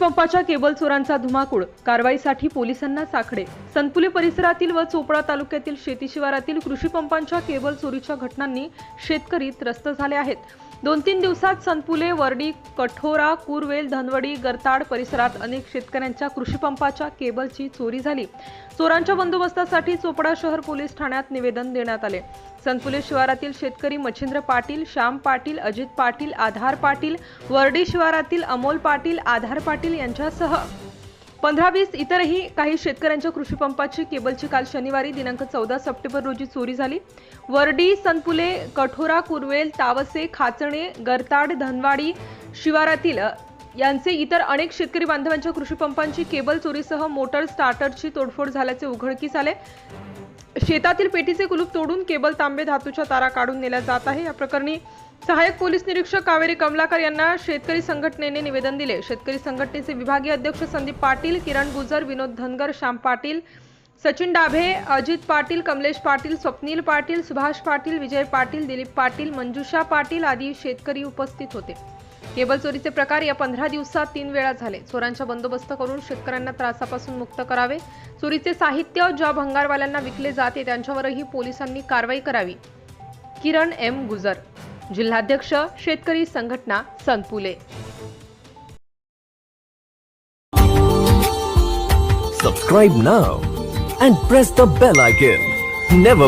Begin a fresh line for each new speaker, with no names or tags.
पंपाच्या केबल चोरांचा धुमाकूळ कारवाईसाठी पोलिसांना साखडे. सनपुले परिसरातील व चोपडा तालुक्यातील शेती शिवारातील कृषी पंपांच्या केबल चोरीच्या घटनांनी शेतकरी त्रस्त झाले आहेत. दोन तीन दिवसात संतपुले वर्डी कठोरा कुरवेल धनवडी गरताड परिसरात अनेक शेतकऱ्यांच्या कृषीपंपाच्या केबलची चोरी झाली. चोरांच्या बंदोबस्तासाठी चोपडा शहर पोलीस ठाण्यात निवेदन देण्यात आले. संतपुले शिवारातील शेतकरी मच्छिंद्र पाटील श्याम पाटील अजित पाटील आधार पाटील वर्डी शिवारातील अमोल पाटील आधार पाटील यांच्यासह पंधरा वीस इतरही काही शेतकऱ्यांच्या कृषी पंपाची केबलची काल शनिवारी दिनांक चौदा सप्टेंबर रोजी चोरी झाली. वर्डी सनपुले कठोरा कुरवेल तावसे खाचणे गरताड धनवाडी शिवारातील यांचे इतर अनेक शेतकरी बांधवांच्या कृषी पंपांची केबल चोरीसह मोटर स्टार्टरची तोडफोड झाल्याचे उघडकीस आले. शेतातील पेटीचे कुलूप तोडून केबल तांबे धातूच्या तारा काढून नेल्या जात आहे. या प्रकरणी सहाय्यक पोलीस निरीक्षक कावेरी कमलाकर यांना शेतकरी संघटनेने निवेदन दिले. शेतकरी संघटनेचे विभागीय अध्यक्ष संदीप पाटील किरण गुजर विनोद धनगर श्याम पाटील सचिन डाभे अजित पाटील कमलेश पाटील स्वप्नील पाटील सुभाष पाटील विजय पाटील दिलीप पाटील मंजुषा पाटील आदी शेतकरी उपस्थित होते. केबल चोरीचे प्रकार या पंधरा दिवसात तीन वेळा झाले. चोरांचा बंदोबस्त करून शेतकऱ्यांना त्रासापासून मुक्त करावे. चोरीचे साहित्य ज्या भंगारवाल्यांना विकले जाते त्यांच्यावरही पोलिसांनी कारवाई करावी. किरण एम. गुजर जिल्हाध्यक्ष शेतकरी संघटना संतपुले
subscribe now and press the bell icon never